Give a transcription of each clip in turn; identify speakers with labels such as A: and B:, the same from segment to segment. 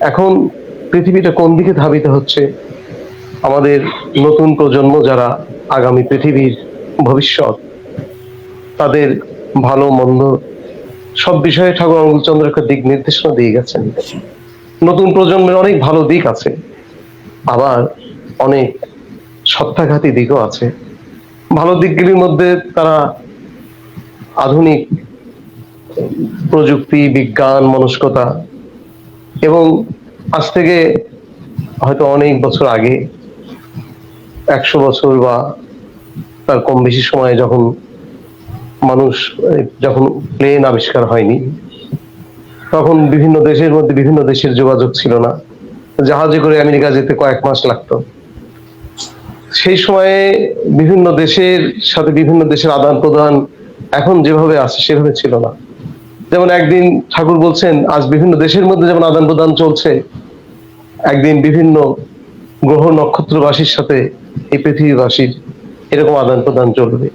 A: এখন পৃথিবীটা কোন দিকে ধাবিত হচ্ছে? আমাদের নতুন প্রজন্ম যারা আগামী পৃথিবীর ভবিষ্যৎ, তাদের ভালো, মন্দ সব বিষয়ে ঠাকুর অনুকূলচন্দ্র একটা দিক নির্দেশনা দিয়ে গেছেন। নতুন প্রজন্মের অনেক ভালো দিক আছে, আবার অনেক সত্যাঘাতী দিকও আছে। ভালো দিকগুলির মধ্যে তারা আধুনিক প্রযুক্তি, বিজ্ঞান, মনস্কতা এবং আজ থেকে হয়তো অনেক বছর আগে, একশো বছর বা তার কম বেশি সময়ে যখন মানুষ যখন প্লেন আবিষ্কার হয়নি, তখন বিভিন্ন দেশের মধ্যে বিভিন্ন দেশের যোগাযোগ ছিল না। জাহাজে করে আমেরিকা যেতে কয়েক মাস লাগতো। সেই সময়ে বিভিন্ন দেশের সাথে বিভিন্ন দেশের আদান প্রদান এখন যেভাবে আছে সেভাবে ছিল না। যেমন একদিন ঠাকুর বলছেন আজ বিভিন্ন দেশের মধ্যে যেমন আদান প্রদান চলছে একদিন বিভিন্ন গ্রহ নক্ষত্রবাসীর সাথে এই পৃথিবীবাসীর এরকম আদান প্রদান চলবে।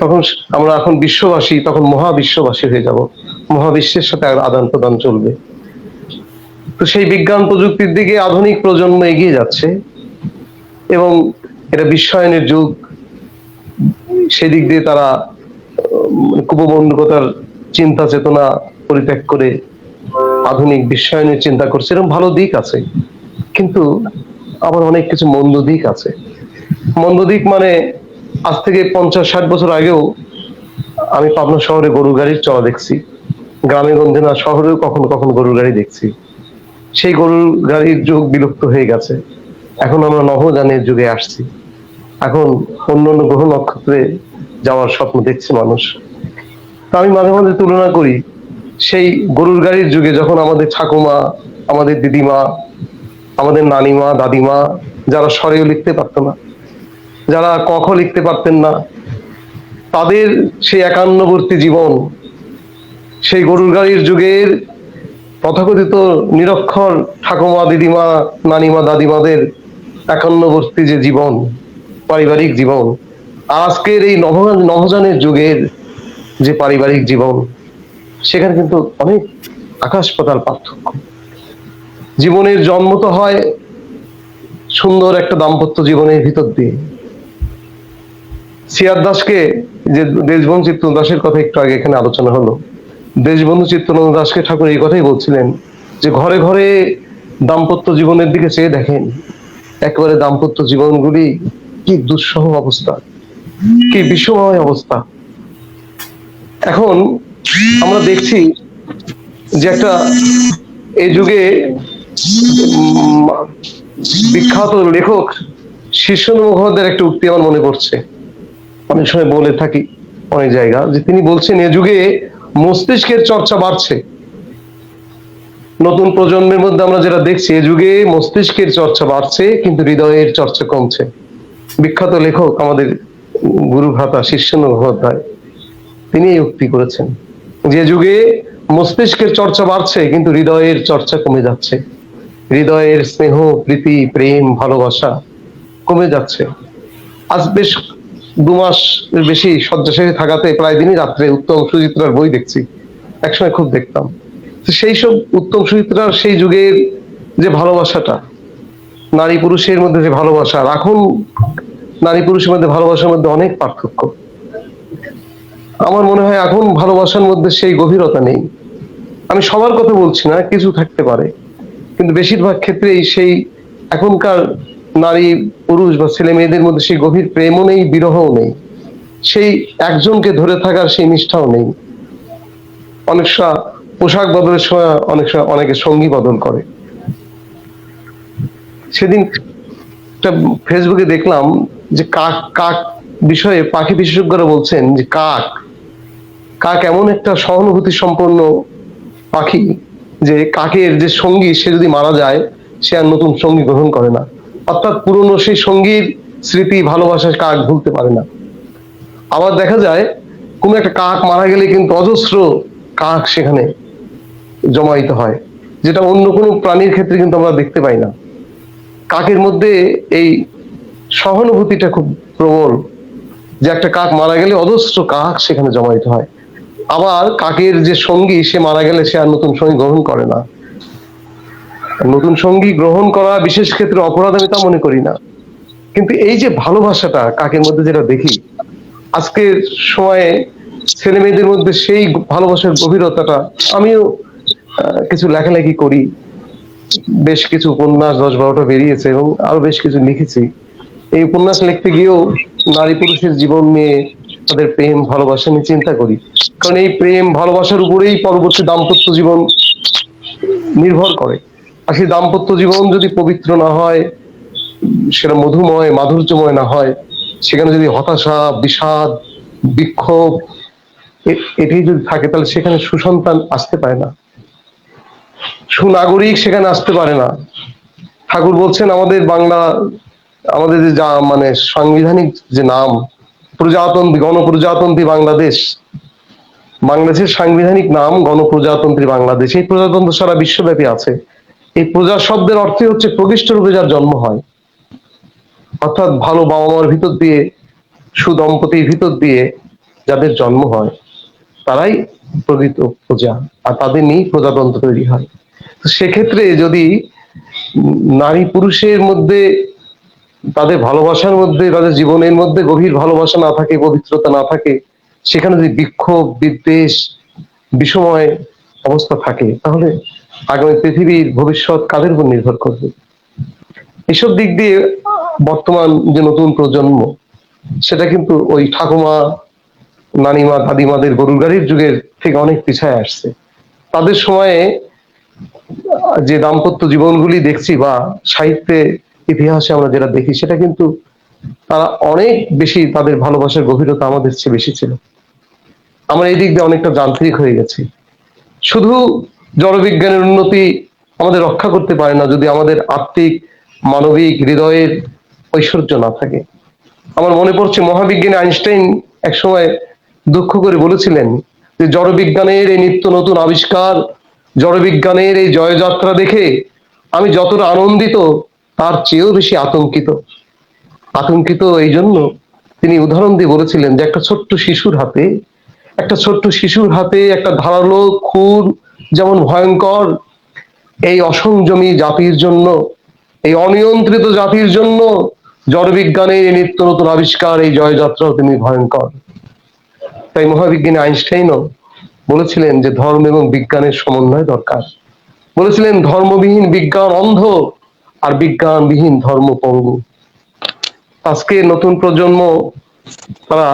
A: তখন আমরা এখন বিশ্ববাসী তখন মহাবিশ্ববাসী হয়ে যাব। মহাবিশ্বের সাথে আদান প্রদান চলবে। তো সেই বিজ্ঞান প্রযুক্তির দিকে আধুনিক প্রজন্ম এগিয়ে যাচ্ছে এবং এটা বিশ্বায়নের যুগ। সেদিক দিয়ে তারা উম, কুপবন্ধকতার চিন্তা চেতনা পরিত্যাগ করে আধুনিক বিশ্বায়নের চিন্তা করছে, এরকম ভালো দিক আছে। কিন্তু আবার অনেক কিছু মন্দ দিক আছে। মন্দ দিক মানে আজ থেকে পঞ্চাশ, ষাট বছর আগেও আমি পাবনা শহরে গরুর গাড়ির চলা দেখছি। গ্রামে গঞ্জে না, শহরেও কখনো কখনো গরুর গাড়ি দেখছি। সেই গরুর গাড়ির যুগ বিলুপ্ত হয়ে গেছে। এখন আমরা নভোযানের যুগে আসছি। এখন অন্য অন্য গ্রহ নক্ষত্রে যাওয়ার স্বপ্ন দেখছে মানুষ। তা আমি মাঝে মাঝে তুলনা করি, সেই গরুর গাড়ির যুগে যখন আমাদের ঠাকুমা, আমাদের দিদিমা, আমাদের নানিমা, দাদিমা, যারা স্বরেও লিখতে পারতো না, যারা কখ লিখতে পারতেন না, তাদের সেই একান্নবর্তী জীবন, সেই গরুর গাড়ির যুগের তথাকথিত নিরক্ষর ঠাকুমা, দিদিমা, নানিমা, দাদিমাদের একান্নবর্তী যে জীবন, পারিবারিক জীবন, আজকের এই নব নবজানের যুগের যে পারিবারিক জীবন, সেখানে কিন্তু অনেক আকাশ পাতাল পার্থক্য। জীবনের জন্ম তো হয় সুন্দর একটা দাম্পত্য জীবনের ভিতর দিয়ে। সিয়ার দাসকে যে দেশবন্ধু চিত্ত দাসের কথা একটু আগে এখানে আলোচনা হলো, দেশবন্ধু চিত্তনন্দ দাসকে ঠাকুর এই কথাই বলছিলেন যে ঘরে ঘরে দাম্পত্য জীবনের দিকে চেয়ে দেখেন, একেবারে দাম্পত্য জীবনগুলি কি দুঃসহ অবস্থা, কি বিষময় অবস্থা। এখন আমরা দেখছি যে একটা এই যুগে বিখ্যাত লেখক শীর্ষেন্দ্র মুখোপাধ্যায়ের একটা উক্তি আমার মনে পড়ছে। অনেক সময় বলে থাকি অনেক জায়গা যে তিনি বলছেন, এ যুগে মস্তিষ্কের চর্চা বাড়ছে। নতুন প্রজন্মের মধ্যে আমরা যেটা দেখছি, এ যুগে মস্তিষ্কের চর্চা বাড়ছে, কিন্তু হৃদয়ের চর্চা কমছে। বিখ্যাত লেখক আমাদের গুরু ভ্রাতা শীর্ষেন্দ্র মুখোপাধ্যায় তিনি এই উক্তি করেছেন। যে যুগে মস্তিষ্কের চর্চা বাড়ছে, কিন্তু হৃদয়ের চর্চা কমে যাচ্ছে। হৃদয়ের স্নেহ, প্রীতি, প্রেম, ভালোবাসা কমে যাচ্ছে। আজ বেশ দু মাস বেশি শয্যাশায়ী থাকাতে প্রায় দিনই রাত্রে উত্তম সুচিত্রার বই দেখছি। একসময় খুব দেখতাম। সেই সব উত্তম সুচিত্রার সেই যুগের যে ভালোবাসাটা নারী পুরুষের মধ্যে যে ভালোবাসা এখন নারী পুরুষের মধ্যে ভালোবাসার মধ্যে অনেক পার্থক্য। আমার মনে হয় এখন ভালোবাসার মধ্যে সেই গভীরতা নেই। আমি সবার কথা বলছি না, কিছু থাকতে পারে। কিন্তু বেশিরভাগ ক্ষেত্রেই সেই এখনকার নারী, পুরুষ বা ছেলে মেয়েদের মধ্যে সেই গভীর প্রেমও নেই, বিরহও নেই। সেই একজনকে ধরে থাকার সেই নিষ্ঠাও নেই। অনেক সময় পোশাক বদলের সময় অনেক সময় অনেকে সঙ্গী বদল করে। সেদিন ফেসবুকে দেখলাম যে কাক কাক বিষয়ে পাখি বিশেষজ্ঞরা বলছেন যে কাক কাক এমন একটা সহানুভূতি সম্পন্ন পাখি যে কাকের যে সঙ্গী সে যদি মারা যায়, সে আর নতুন সঙ্গী গ্রহণ করে না। অর্থাৎ পুরনো সেই সঙ্গীর স্মৃতি, ভালোবাসা কাক ভুলতে পারে না। আবার দেখা যায়, কোনো একটা কাক মারা গেলে কিন্তু অজস্র কাক সেখানে জমায়িত হয়, যেটা অন্য কোনো প্রাণীর ক্ষেত্রে কিন্তু আমরা দেখতে পাই না। কাকের মধ্যে এই সহানুভূতিটা খুব প্রবল। যে একটা কাক মারা গেলে অজস্র কাক সেখানে জমায়িত হয়। আবার কাকের যে সঙ্গী, সে মারা গেলে সে আর নতুন সঙ্গী গ্রহণ করে না। নতুন সঙ্গী গ্রহণ করা বিশেষ ক্ষেত্রে অপরাধ আমি তা মনে করি না। কিন্তু এই যে ভালোবাসাটা কাকের মধ্যে যেটা দেখি, আজকের সময়ে ছেলে মেয়েদের মধ্যে সেই ভালোবাসার গভীরতাটা আমিও কিছু লেখালেখি করি। বেশ কিছু উপন্যাস দশ বারোটা বেরিয়েছে এবং আরও বেশ কিছু লিখেছি। এই উপন্যাস লিখতে গিয়েও নারী পুরুষের জীবন নিয়ে তাদের প্রেম, ভালোবাসা নিয়ে চিন্তা করি। কারণ এই প্রেম, ভালোবাসার উপরেই পরবর্তী দাম্পত্য জীবন নির্ভর করে। আর সেই দাম্পত্য জীবন যদি পবিত্র না হয়, সেটা মধুময়, মাধুর্যময় না হয়, সেখানে যদি হতাশা, বিষাদ, বিক্ষোভ, এ- এটাই যদি থাকে, তাহলে সেখানে সুসন্তান আসতে পারে না। সুনাগরিক সেখানে আসতে পারে না। ঠাকুর বলছেন, আমাদের বাংলা আমাদের যে যা মানে সাংবিধানিক যে নাম, প্রজাতন্ত্রী, গণপ্রজাতন্ত্রী বাংলাদেশ, বাংলাদেশের সাংবিধানিক নাম গণপ্রজাতন্ত্রী বাংলাদেশ। এই প্রজাতন্ত্র সারা বিশ্বব্যাপী আছে। এই প্রজা শব্দের অর্থই হচ্ছে প্রকৃষ্ট রূপে যার জন্ম হয়। অর্থাৎ ভালো বাবা মার ভিতর দিয়ে, সুদম্পতির ভিতর দিয়ে যাদের জন্ম হয়, তারাই প্রকৃত প্রজা আর তাদের নিয়েই প্রজাতন্ত্র তৈরি হয়। তো সেক্ষেত্রে যদি নারী পুরুষের মধ্যে তাদের ভালোবাসার মধ্যে, তাদের জীবনের মধ্যে গভীর ভালোবাসা না থাকে, পবিত্রতা না থাকে, সেখানে যদি বিক্ষোভ বিদ্বেষ, বিষময় অবস্থা থাকে, তাহলে আগামী পৃথিবীর ভবিষ্যৎ কাদের উপর নির্ভর করবে? এসব দিক দিয়ে বর্তমান যে নতুন প্রজন্ম, সেটা কিন্তু ওই ঠাকুমা, নানিমা, দাদিমাদের গরুর গাড়ির যুগের থেকে অনেক পিছায় আসছে। তাদের সময়ে যে দাম্পত্য জীবনগুলি দেখছি বা সাহিত্যে ইতিহাসে আমরা যেটা দেখি, সেটা কিন্তু তারা অনেক বেশি তাদের ভালোবাসার গভীরতা আমাদের চেয়ে বেশি ছিল। আমরা এই দিক দিয়ে অনেকটা যান্ত্রিক হয়ে গেছি। শুধু জড়বিজ্ঞানের উন্নতি আমাদের রক্ষা করতে পারে না, যদি আমাদের আত্মিক, মানবিক হৃদয়ের ঐশ্বর্য না থাকে। আমার মনে পড়ছে, মহাবিজ্ঞানী আইনস্টাইন একসময় দুঃখ করে বলেছিলেন যে, জড়বিজ্ঞানের এই নিত্য নতুন আবিষ্কার, জড়বিজ্ঞানের এই জয়যাত্রা দেখে আমি যতটা আনন্দিত তার চেয়েও বেশি আতঙ্কিত। আতঙ্কিত এই জন্য তিনি উদাহরণ দিয়ে বলেছিলেন যে, একটা ছোট্ট শিশুর হাতে, একটা ছোট্ট শিশুর হাতে একটা ধারালো খুর যেমন ভয়ঙ্কর, এই অসংযমী জাতির জন্য, এই অনিয়ন্ত্রিত জাতির জন্য জড়বিজ্ঞানের এই নিত্য নতুন আবিষ্কার, এই জয়যাত্রাও তিনি ভয়ঙ্কর। তাই মহাবিজ্ঞানী আইনস্টাইনও বলেছিলেন যে, ধর্ম এবং বিজ্ঞানের সমন্বয় দরকার। বলেছিলেন, ধর্মবিহীন বিজ্ঞান অন্ধ আর বিজ্ঞানবিহীন ধর্ম পঙ্গু আজকে নতুন প্রজন্ম, তারা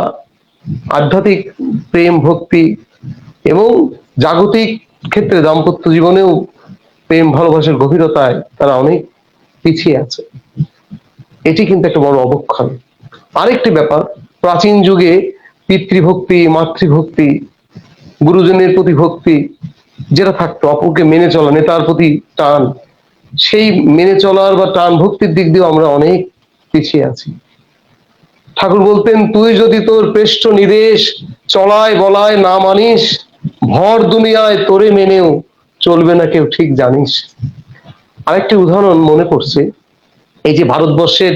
A: আধ্যাত্মিক প্রেম, ভক্তি এবং জাগতিক ক্ষেত্রে দাম্পত্য জীবনেও প্রেম, ভালোবাসার গভীরতায় তারা অনেক পিছিয়ে আছে। এটি কিন্তু একটা বড় অবক্ষয়। আরেকটি ব্যাপার, প্রাচীন যুগে পিতৃভক্তি, মাতৃভক্তি, গুরুজনের প্রতি ভক্তি, যেটা থাকতো অপরকে মেনে চলা, নেতার প্রতি টান সেই মেনে চলার বা টান ভক্তির দিক দিয়েও আমরা অনেক পিছিয়ে আছি। ঠাকুর বলতেন, তুই যদি তোর পেষ্ট নিদেশ চলায় বলায় না মানিস, ভর দুনিয়ায় তোরে মেনেও চলবে না কেউ ঠিক জানিস। আরেকটি উদাহরণ মনে পড়ছে, এই যে ভারতবর্ষের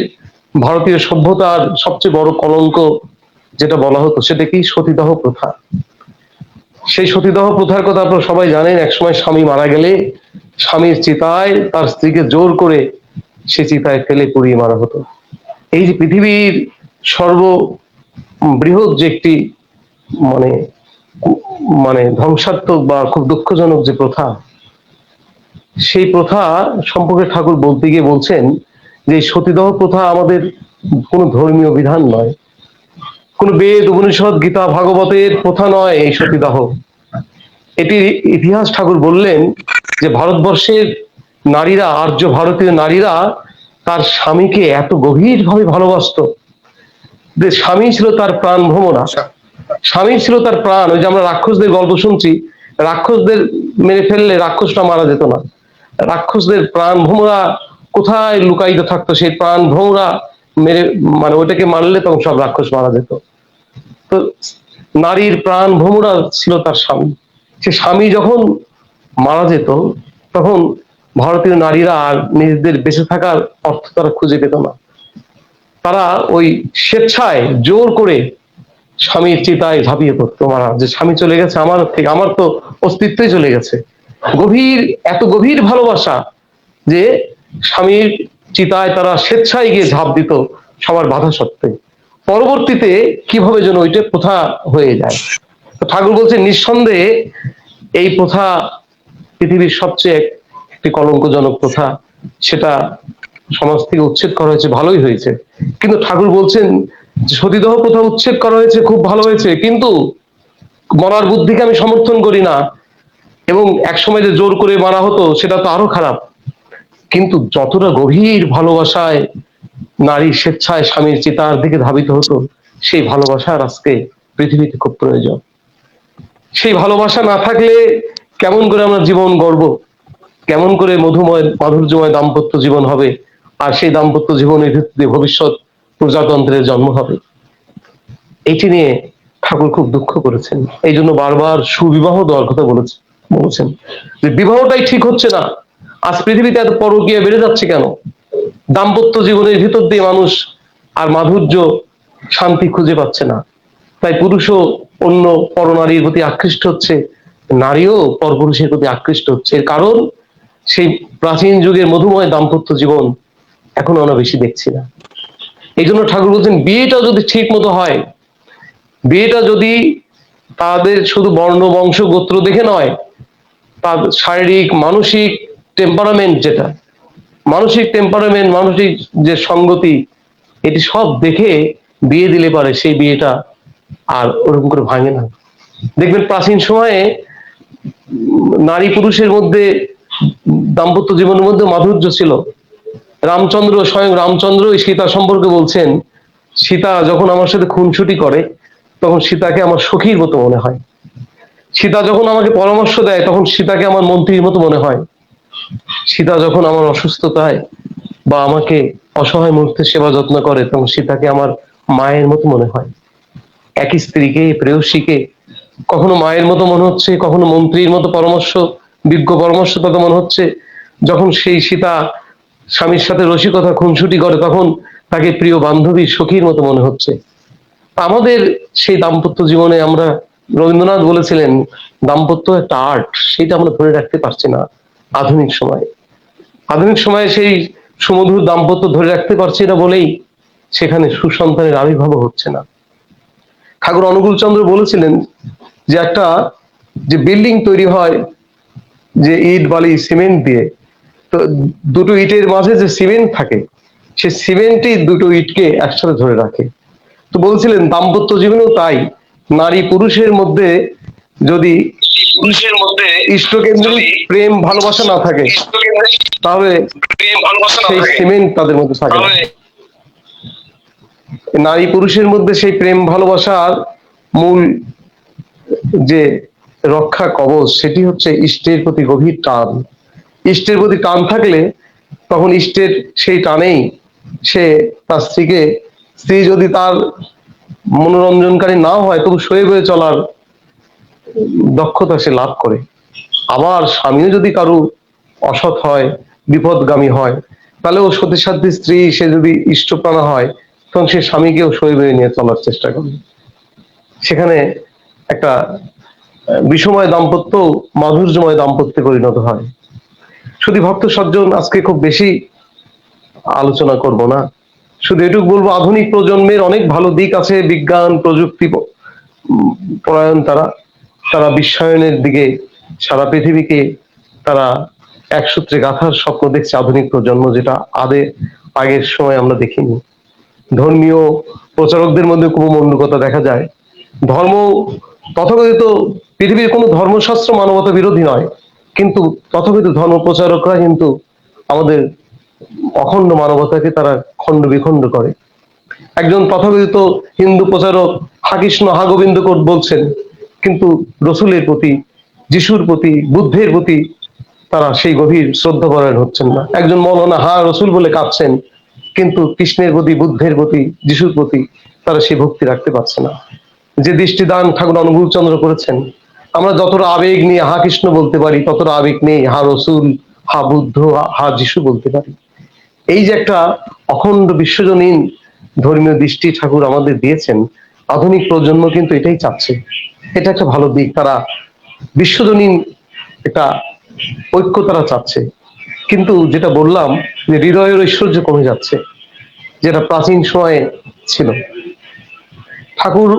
A: ভারতীয় সভ্যতার সবচেয়ে বড় কলঙ্ক যেটা বলা হতো, সেটা কি সতীদাহ প্রথা? সেই সতীদাহ প্রথার কথা আপনারা সবাই জানেন, একসময় স্বামী মারা গেলে স্বামীর চিতায় তার স্ত্রীকে জোর করে সে চিতায় ফেলে পুড়িয়ে মারা হতো। এই যে পৃথিবীর সর্ব বৃহৎ যে একটি মানে মানে ধ্বংসাত্মক বা খুব দুঃখজনক যে প্রথা, সেই প্রথা সম্পর্কে ঠাকুর বলতে গিয়ে বলছেন যে সতীদাহ প্রথা আমাদের কোনো ধর্মীয় বিধান নয়। কোন বেদ, উপনিষদ, গীতা, ভাগবতের প্রথা নয় এই সতীদাহ। এটি ইতিহাস ঠাকুর বললেন যে ভারতবর্ষের নারীরা, আর্য ভারতীয় নারীরা তার স্বামীকে এত গভীর ভাবে ভালোবাসতো যে স্বামী ছিল তার প্রাণ ভ্রমরা স্বামী ছিল তার প্রাণ, ওই যে আমরা রাক্ষসদের গল্প শুনছি, রাক্ষসদের মেরে ফেললে রাক্ষসটা মারা যেত না। রাক্ষসদের প্রাণ ভ্রমরা কোথায় লুকায়িত থাকতো? সেই প্রাণ ভ্রমরা মেরে মানে ওটাকে মারলে তখন সব রাক্ষস মারা যেত। নারীর প্রাণ ভ্রমরা ছিল তার স্বামী। সে স্বামী যখন মারা যেত, তখন ভারতীয় নারীরা আর নিজেদের বেঁচে থাকার অর্থ তারা খুঁজে পেত না। তারা ওই স্বেচ্ছায় জোর করে স্বামীর চিতায় ঝাঁপিয়ে পড়তো। মারা, যে স্বামী চলে গেছে, আমার থেকে, আমার তো অস্তিত্বই চলে গেছে। গভীর, এত গভীর ভালোবাসা যে স্বামীর চিতায় তারা স্বেচ্ছায় গিয়ে ঝাঁপ দিত সবার বাধা সত্ত্বে পরবর্তীতে কীভাবে যেন ওইটা প্রথা হয়ে যায়? ঠাকুর বলছে, নিঃসন্দেহে এই প্রথা পৃথিবীর সবচেয়ে একটি কলঙ্কজনক প্রথা। সেটা সমাজ থেকে উচ্ছেদ করা হয়েছে, ভালোই হয়েছে। কিন্তু ঠাকুর বলছেন, সতীদাহ প্রথা উচ্ছেদ করা হয়েছে, খুব ভালো হয়েছে। কিন্তু মরার বুদ্ধিকে আমি সমর্থন করি না। এবং একসময় যে জোর করে মারা হতো, সেটা তো আরও খারাপ। কিন্তু যতটা গভীর ভালোবাসায় নারী স্বেচ্ছায় স্বামীর চিতার দিকে ধাবিত হতো, সেই ভালোবাসার আজকে পৃথিবীতে খুব প্রয়োজন। সেই ভালোবাসা না থাকলে কেমন করে আমরা জীবন গড়ব? কেমন করে মধুময়, মাধুর্যময় দাম্পত্য জীবন হবে? আর সেই দাম্পত্য জীবনের ভিত্তিতে ভবিষ্যৎ প্রজাতন্ত্রের জন্ম হবে। এটি নিয়ে ঠাকুর খুব দুঃখ করেছেন। এই জন্য বারবার সুবিবাহ দেওয়ার কথা বলেছেন বলেছেন যে, বিবাহটাই ঠিক হচ্ছে না। আজ পৃথিবীতে এত পরকীয়া বেড়ে যাচ্ছে কেন? দাম্পত্য জীবনের ভিতর দিয়ে মানুষ আর মাধুর্য, শান্তি খুঁজে পাচ্ছে না। তাই পুরুষও অন্য পরনারীর প্রতি আকৃষ্ট হচ্ছে, নারীও পরপুরুষের প্রতি আকৃষ্ট হচ্ছে। এর কারণ, সেই প্রাচীন যুগের মধুময় দাম্পত্য জীবন এখন আমরা বেশি দেখছি না। এই জন্য ঠাকুর বলছেন, বিয়েটা যদি ঠিক মতো হয়, বিয়েটা যদি তাদের শুধু বর্ণ, বংশ, গোত্র দেখে নয়, তার শারীরিক, মানসিক টেম্পারামেন্ট যেটা মানসিক টেম্পারামেন্ট মানসিক যে সঙ্গতি, এটি সব দেখে বিয়ে দিলে পারে সেই বিয়েটা আর ওরকম করে ভাঙে না। দেখবেন প্রাচীন সময়ে নারী পুরুষের মধ্যে দাম্পত্য জীবনের মধ্যে মাধুর্য ছিল। রামচন্দ্র স্বয়ং রামচন্দ্র সীতা সম্পর্কে বলছেন, সীতা যখন আমার সাথে খুনসুটি করে, তখন সীতাকে আমার সখীর মতো মনে হয়। সীতা যখন আমাকে পরামর্শ দেয়, তখন সীতাকে আমার মন্ত্রীর মতো মনে হয়। সীতা যখন আমার অসুস্থতায় বা আমাকে অসহায় মুহূর্তে সেবা যত্ন করে, তখন সীতাকে আমার মায়ের মতো মনে হয়। একই স্ত্রীকে, প্রেয়সীকে, কখনো মায়ের মতো মনে হচ্ছে, কখনো মন্ত্রীর মতো পরামর্শ, বিজ্ঞ পরামর্শদাতা মনে হচ্ছে। যখন সেই সীতা স্বামীর সাথে রসিকতা, খুনসুটি করে, তখন তাকে প্রিয় বান্ধবী সখীর মতো মনে হচ্ছে। আমাদের সেই দাম্পত্য জীবনে আমরা রবীন্দ্রনাথ বলেছিলেন, দাম্পত্য একটা আর্ট সেটা আমরা ধরে রাখতে পারছি না। আধুনিক সময়ে। আধুনিক সময়ে সেই সুমধুর দাম্পত্য ধরে রাখতে পারছি না বলেই সেখানে সুসন্তানের আবির্ভাব হচ্ছে না। ঠাকুর অনুকূল চন্দ্র বলেছিলেন যে একটা যে বিল্ডিং তৈরি হয়, যে ইট, বালি, সিমেন্ট দিয়ে, তো দুটো ইটের মাঝে যে সিমেন্ট থাকে সে সিমেন্টই দুটো ইটকে একসাথে ধরে রাখে। তো বলছিলেন, দাম্পত্য জীবনেও তাই নারী পুরুষের মধ্যে যদি
B: পুরুষের মধ্যে
A: ইষ্টকেন্দ্রিক প্রেম ভালোবাসা না থাকে তাহলে সেই সিমেন্ট তাদের মধ্যে থাকে নারী পুরুষের মধ্যে সেই প্রেম ভালোবাসার মূল যে রক্ষা কবচ সেটি হচ্ছে ইষ্টের প্রতি গভীর টান। ইষ্টের প্রতি টান থাকলে তখন ইষ্টের সেই টানেই সে তার স্ত্রীকে স্ত্রী যদি তার মনোরঞ্জনকারী না হয় তবু সয়ে বয়ে চলার দক্ষতা সে লাভ করে। আবার স্বামীও যদি কারও অসৎ হয়, বিপদগামী হয়, তাহলে ও সতী সাধ্যী স্ত্রী, সে যদি ইষ্টপ্রাণা হয়, তখন সে স্বামীকেও সই বয়ে নিয়ে চলার চেষ্টা করে। সেখানে একটা বিষময় দাম্পত্য, মাধুর্যময় দাম্পত্যে পরিণত হয়। শুধু ভক্ত সজ্জন আজকে খুব বেশি আলোচনা করব না। শুধু এটুকু বলব, আধুনিক প্রজন্মের অনেক ভালো দিক আছে, বিজ্ঞান, প্রযুক্তি পরায়ণ তারা। তারা বিশ্বায়নের দিকে, সারা পৃথিবীকে তারা এক সূত্রে গাথার স্বপ্ন দেখছে আধুনিক প্রজন্ম, যেটা আদে আগের সময় আমরা দেখিনি। ধর্মীয় প্রচারকদের মধ্যে কুমন্ডকতা দেখা যায়। ধর্ম, তথাকথিত পৃথিবীর কোনো ধর্মশাস্ত্র মানবতা বিরোধী নয়, কিন্তু তথাকথিত ধর্ম প্রচারকরা কিন্তু আমাদের অখণ্ড মানবতাকে তারা খণ্ড বিখণ্ড করে। একজন তথাকথিত হিন্দু প্রচারক হা কৃষ্ণ হা গোবিন্দ কোট বলছেন কিন্তু রসুলের প্রতি, যিশুর প্রতি, বুদ্ধের প্রতি তারা সেই গভীর শ্রদ্ধা পরায়ণ হচ্ছেন না। একজন মৌলানা, হা, রসুল বলে কাঁদছেন, কিন্তু কৃষ্ণের প্রতি, বুদ্ধের প্রতি, যিশুর প্রতি তারা সেই ভক্তি রাখতে পারছে না। যে দৃষ্টিদান ঠাকুর অনুকূল চন্দ্র করেছেন, আমরা যতটা আবেগ নিয়ে হা, কৃষ্ণ বলতে পারি, ততটা আবেগ নেই হা, রসুল হা, বুদ্ধ হা, যিশু বলতে পারি। এই যে একটা অখণ্ড বিশ্বজনীন ধর্মীয় দৃষ্টি ঠাকুর আমাদের দিয়েছেন, আধুনিক প্রজন্ম কিন্তু এটাই চাচ্ছে। এটা একটা ভালো দিক। তারা বিশ্বজনীন একটা ঐক্য তারা চাচ্ছে। কিন্তু যেটা বললাম যে হৃদয়ের ঐশ্বর্য কমে যাচ্ছে, যেটা প্রাচীন সময়ে ছিল। ঠাকুর,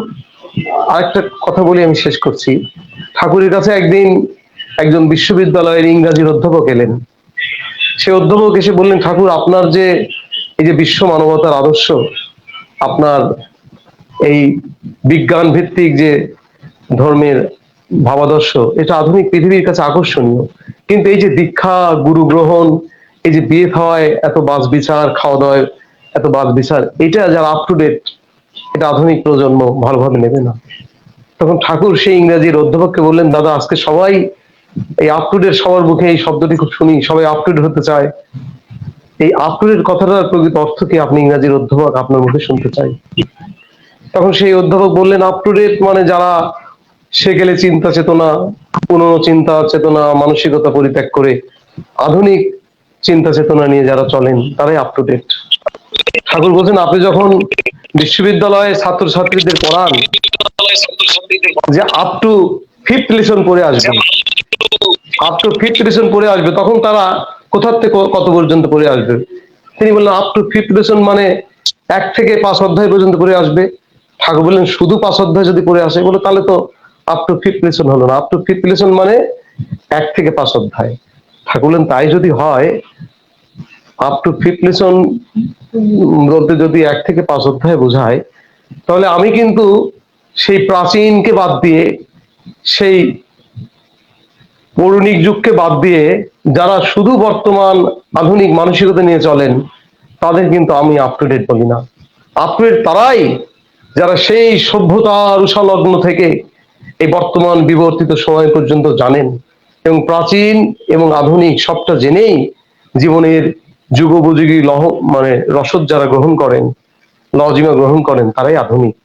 A: আরেকটা কথা বলি আমি শেষ করছি। ঠাকুরের কাছে একদিন একজন বিশ্ববিদ্যালয়ের ইংরাজির অধ্যাপক এলেন। সে অধ্যাপক এসে বললেন, ঠাকুর, আপনার যে এই যে বিশ্ব মানবতার আদর্শ, আপনার এই বিজ্ঞান ভিত্তিক যে ধর্মের ভাবাদর্শ, এটা আধুনিক পৃথিবীর কাছে আকর্ষণীয়। কিন্তু এই যে দীক্ষা, গুরু গ্রহণ, এই যে বিয়ে খাওয়ায় এত বাস বিচার খাওয়া দাওয়ায় এত বাস বিচার এটা যারা আপ টু ডেট এটা আধুনিক প্রজন্ম ভালোভাবে নেবে না। তখন ঠাকুর সেই ইংরেজির অধ্যাপককে বললেন, দাদা, আজকে সবাই এই আপ টু ডেট সবার মুখে এই শব্দটি খুব শুনি, সবাই আপ টু ডেট হতে চায়। এই আপ টু ডেট কথাটার প্রকৃত অর্থ কি? আপনি ইংরাজির অধ্যাপক, আপনার মুখে শুনতে চাই। তখন সেই অধ্যাপক বললেন আপ টু ডেট মানে যারা সেকেলে চিন্তা চেতনা, পুরনো চিন্তা চেতনা, মানসিকতা পরিত্যাগ করে আধুনিক চিন্তা চেতনা নিয়ে যারা চলেন, তারাই আপ টু ডেট ঠাকুর বলছেন, আপনি যখন বিশ্ববিদ্যালয়ে ছাত্রছাত্রীদের পড়ান, যে আপ টু ফিফথ লেসন পড়ে আসবেন আপ টু ফিফথ লেসন পড়ে আসবে, তখন তারা কোথার থেকে কত পর্যন্ত পড়ে আসবে? তিনি বললেন আপ টু ফিফথ লেসন মানে এক থেকে পাঁচ অধ্যায় পর্যন্ত পড়ে আসবে। ঠাকুর বললেন, শুধু পাঁচ অধ্যায় যদি পড়ে আসে, বলে তাহলে তো আপ টু ফিফথ লেসন হলো না। আপ টু ফিফথ লেসন মানে এক থেকে পাঁচ অধ্যায়। ঠাকুর বললেন তাই যদি হয় আপ টু ফিফথ লেসন বলতে যদি এক থেকে পাঁচ অধ্যায় বোঝায়, তাহলে আমি কিন্তু সেই প্রাচীনকে বাদ দিয়ে, সেই পৌরাণিক যুগকে বাদ দিয়ে যারা শুধু বর্তমান আধুনিক মানসিকতা নিয়ে চলেন, তাদের কিন্তু আমি আপ টু ডেট বলি না। আপ টু ডেট তারাই যারা সেই সভ্যতার উষালগ্ন থেকে এই বর্তমান বিবর্তিত সময় পর্যন্ত জানেন এবং প্রাচীন এবং আধুনিক সবটা জেনেই জীবনের যুগোপযোগী লহ মানে রসদ যারা গ্রহণ করেন, লজিমা গ্রহণ করেন, তারাই আধুনিক।